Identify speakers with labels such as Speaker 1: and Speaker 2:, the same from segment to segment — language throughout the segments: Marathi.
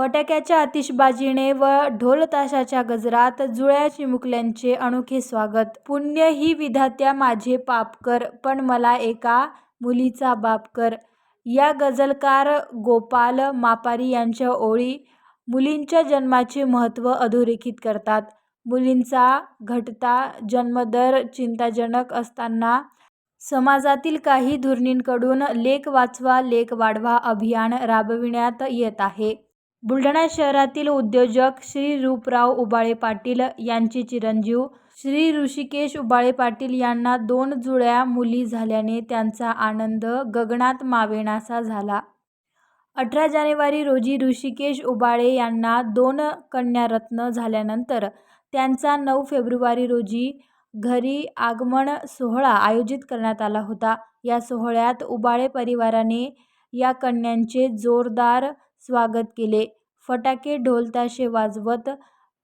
Speaker 1: फटाक्याच्या आतिषबाजीने व ढोलताशाच्या गजरात जुळ्या चिमुकल्यांचे अनोखे स्वागत. पुण्य ही विधात्या माझे पाप कर, पण मला एका मुलीचा बाप कर. या गझलकार गोपाल मापारी यांच्या ओळी मुलींच्या जन्माचे महत्त्व अधोरेखित करतात. मुलींचा घटता जन्मदर चिंताजनक असताना समाजातील काही धुरणींकडून लेख वाचवा लेख वाढवा अभियान राबविण्यात येत आहे. बुलढाणा शहरातील उद्योजक श्री. रूपराव उबाळे पाटील यांचे चिरंजीव श्री. ऋषिकेश उबाळे पाटील यांना दोन जुळ्या मुली झाल्याने त्यांचा आनंद गगनात मावेनासा झाला. अठरा जानेवारी रोजी ऋषिकेश उबाळे यांना दोन कन्यारत्न झाल्यानंतर त्यांचा नऊ फेब्रुवारी रोजी घरी आगमन सोहळा आयोजित करण्यात आला होता. या सोहळ्यात उबाळे परिवाराने या कन्यांचे जोरदार स्वागत केले. फटाके ढोलताशे वाजवत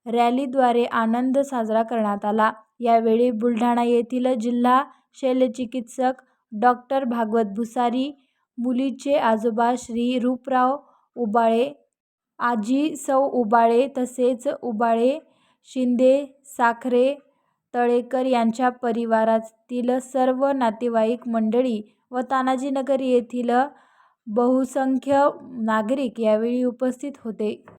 Speaker 1: रॅलीद्वारे आनंद साजरा करण्यात आला. यावेळी बुलढाणा येथील जिल्हा शल्यचिकित्सक डॉक्टर भागवत भुसारी, मुलीचे आजोबा श्री. रूपराव उबाळे, आजी सौ. उबाळे तसेच उबाळे, शिंदे, साखरे, तळेकर यांच्या परिवारातील सर्व नातेवाईक मंडळी व तानाजीनगर येथील बहुसंख्य नागरिक यावेळी उपस्थित होते.